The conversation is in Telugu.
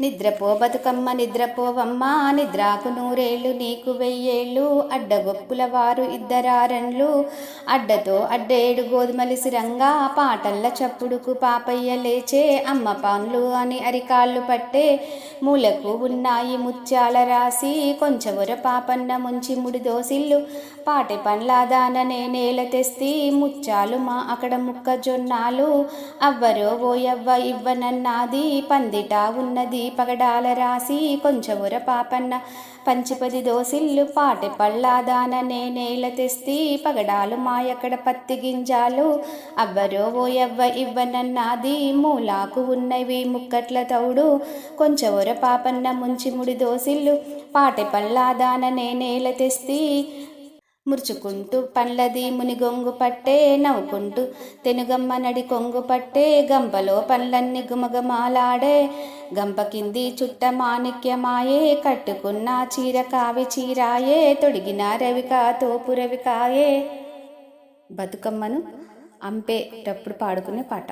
నిద్రపో బతుకమ్మ నిద్రపోవమ్మ. నిద్రాకు నూరేళ్ళు నీకు వెయ్యేళ్ళు. అడ్డగొప్పుల వారు ఇద్దరారన్లు అడ్డతో అడ్డేడు గోధుమలి సిరంగా. పాటల్ల చప్పుడుకు పాపయ్య లేచే. అమ్మ పాన్లు అని అరికాళ్ళు పట్టే. మూలకు ఉన్నాయి ముత్యాల రాసి. కొంచెవర పాపన్న ముంచి ముడి దోసిల్లు పాటె పండ్లాదాననే నేల తెస్తి. ముత్యాలు మా అక్కడ ముక్కజొన్నాలు అవ్వరో ఓయవ్వ ఇవ్వనన్నాది. పందిట ఉన్నది పగడాల రాసి కొంచెముర పాపన్న. పంచిపది దోసిల్లు పాటె పళ్ళాదాననే నేల తెస్తి పగడాలు మాయక్కడ పత్తి గింజాలు. అవ్వరో ఓయవ్వ ఇవ్వనన్నాది మూలాకు ఉన్నవి ముక్కట్ల తౌడు. కొంచెముర పాపన్న ముంచిముడి దోసిల్లు పాటె పళ్ళాదాననే నేల తెస్తి. మురుచుకుంటూ పండ్లది మునిగొంగు పట్టే నవ్వుకుంటూ. తెనుగమ్మ నడి కొంగు పట్టే గంపలో పండ్లన్నీ గుమగమాలాడే. గంప కింది చుట్ట మాణిక్యమాయే కట్టుకున్న చీర కావి చీరాయే తొడిగిన రవిక తోపు రవికాయే. బతుకమ్మను అంపేటప్పుడు పాడుకునే పాట.